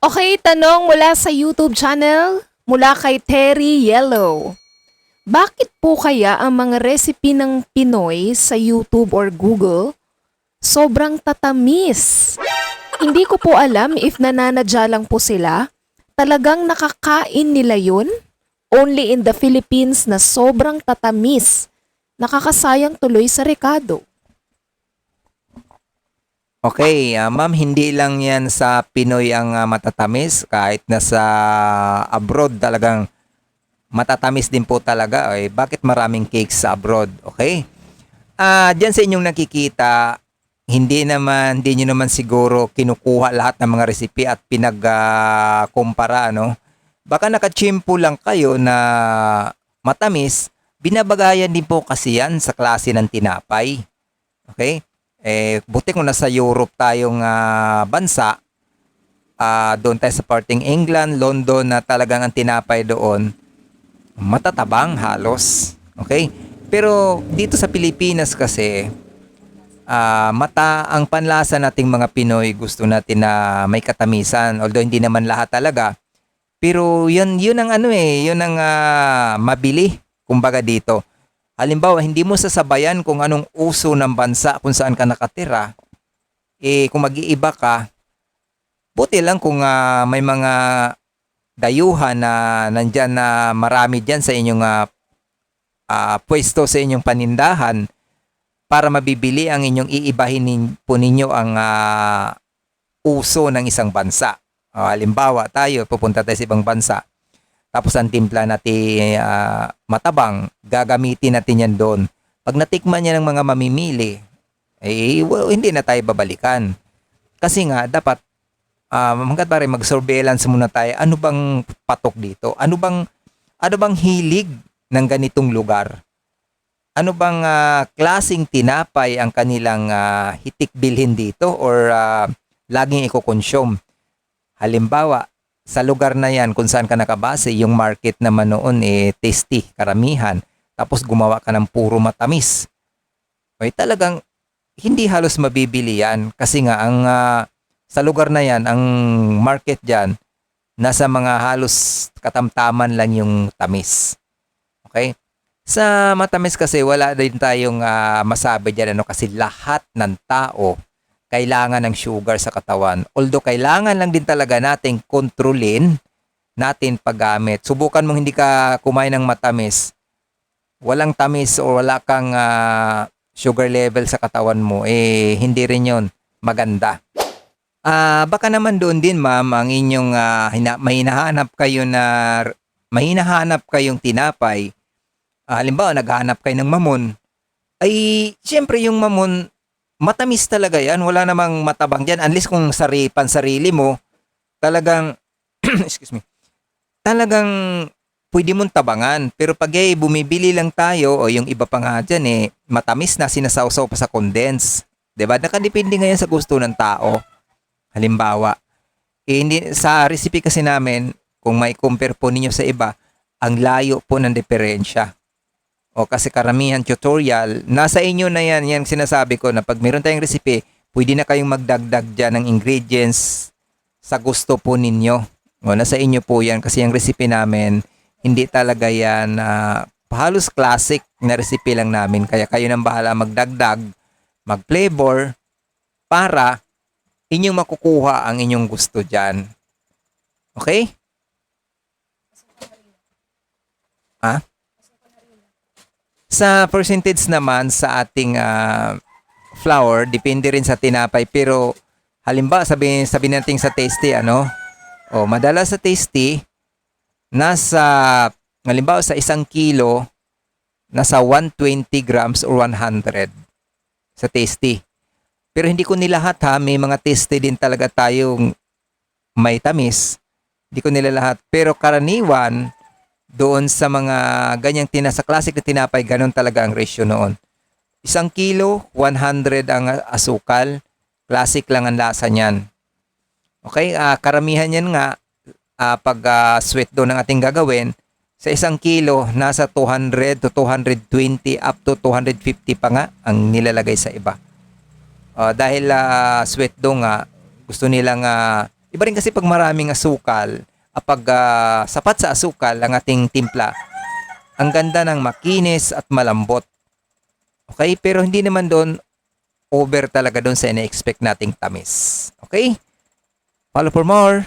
Okay, tanong mula sa YouTube channel, mula kay Terry Yellow. Bakit po kaya ang mga recipe ng Pinoy sa YouTube or Google sobrang tatamis? Hindi ko po alam if nananadya lang po sila. Talagang nakakain nila yun? Only in the Philippines na sobrang tatamis. Nakakasayang tuloy sa rekado. Okay, ah, ma'am, hindi lang yan sa Pinoy ang ah, matatamis. Kahit nasa abroad talagang matatamis din po talaga. Eh, bakit maraming cakes sa abroad? Okay? Ah, diyan sa inyong nakikita, hindi naman, hindi nyo naman siguro kinukuha lahat ng mga recipe at pinag-kumpara, no? Baka nakachimpo lang kayo na matamis, binabagayan din po kasi yan sa klase ng tinapay. Okay? Eh, buti kung nasa Europe tayong ah, bansa, ah, doon tayo sa parting England, London na talagang ang tinapay doon, matatabang halos. Okay? Pero dito sa Pilipinas kasi, ah, mata ang panlasa nating mga Pinoy gusto natin na may katamisan. Although hindi naman lahat talaga. Pero yun, yun ang ano eh, yun ang ah, mabili, kumbaga dito. Halimbawa, hindi mo sasabayan kung anong uso ng bansa kung saan ka nakatira. Eh, kung mag-iiba ka, buti lang kung ah, may mga dayuhan na nandyan na marami dyan sa inyong ah, ah, pwesto sa inyong panindahan para mabibili ang inyong iibahin po ninyo ang ah, uso ng isang bansa. O, halimbawa, tayo, pupunta tayo sa ibang bansa. Tapos ang timpla natin ah, matabang, gagamitin natin yan doon. Pag natikman niya ng mga mamimili, eh, well, hindi na tayo babalikan. Kasi nga, dapat, uh, hanggat pare, mag-surveillance muna tayo. Ano bang patok dito? Ano bang, ano bang hilig ng ganitong lugar? Ano bang ah, klasing tinapay ang kanilang ah, hitik bilhin dito or ah, laging iko-consume? Halimbawa, sa lugar na yan kung saan ka nakabase, yung market naman noon eh tasty, karamihan. Tapos gumawa ka ng puro matamis. Ay talagang hindi halos mabibili yan kasi nga ang ah, sa lugar na yan, ang market dyan, nasa mga halos katamtaman lang yung tamis. Okay? Sa matamis kasi wala din tayong ah, masabi dyan ano kasi lahat ng tao kailangan ng sugar sa katawan. Although kailangan lang din talaga nating kontrolin natin paggamit. Subukan mong hindi ka kumain ng matamis. Walang tamis o wala kang ah, sugar level sa katawan mo, eh hindi rin yon maganda. Ah, baka naman doon din ma'am ang inyong ah, hina- may hinahanap kayo na may hinahanap kayong tinapay. Ah, halimbawa naghahanap kayo ng mamon. Ay siyempre yung mamon matamis talaga yan. Wala namang matabang dyan. Unless kung sari, pansarili mo, talagang, excuse me, talagang pwede mong tabangan. Pero pag eh, bumibili lang tayo, o yung iba pa nga dyan eh, matamis na sinasawsaw pa sa condense. ba? Nakadepende ngayon sa gusto ng tao. Halimbawa, eh, hindi, sa recipe kasi namin, kung may compare po ninyo sa iba, ang layo po ng diferensya. O kasi karamihan tutorial, nasa inyo na yan, yan sinasabi ko na pag meron tayong recipe, pwede na kayong magdagdag dyan ng ingredients sa gusto po ninyo. O nasa inyo po yan kasi yung recipe namin, hindi talaga yan ah, halos classic na recipe lang namin. Kaya kayo nang bahala magdagdag, mag-flavor para inyong makukuha ang inyong gusto dyan. Okay? Ah? Sa percentage naman sa ating ah, flour, depende rin sa tinapay. Pero halimbawa, sabihin, sabihin natin sa tasty, ano? O, madalas sa tasty, nasa, halimbawa sa isang kilo, nasa 120 grams or 100 sa tasty. Pero hindi ko nilahat ha, may mga tasty din talaga tayong may tamis. Hindi ko nila lahat. Pero karaniwan, doon sa mga ganyang tina sa classic na tinapay, ganun talaga ang ratio noon. Isang kilo, 100 ang asukal. Classic lang ang lasa niyan. Okay, ah, karamihan yan nga ah, pag ah, sweet doon ang ating gagawin, sa isang kilo, nasa 200 to 220 up to 250 pa nga ang nilalagay sa iba. Ah, dahil ah, sweet doon nga, gusto nilang ah, Iba rin kasi pag maraming asukal, ah, pag ah, sapat sa asukal ang ating timpla, ang ganda ng makinis at malambot. Okay? Pero hindi naman doon over talaga doon sa ina-expect nating tamis. Okay? Follow for more.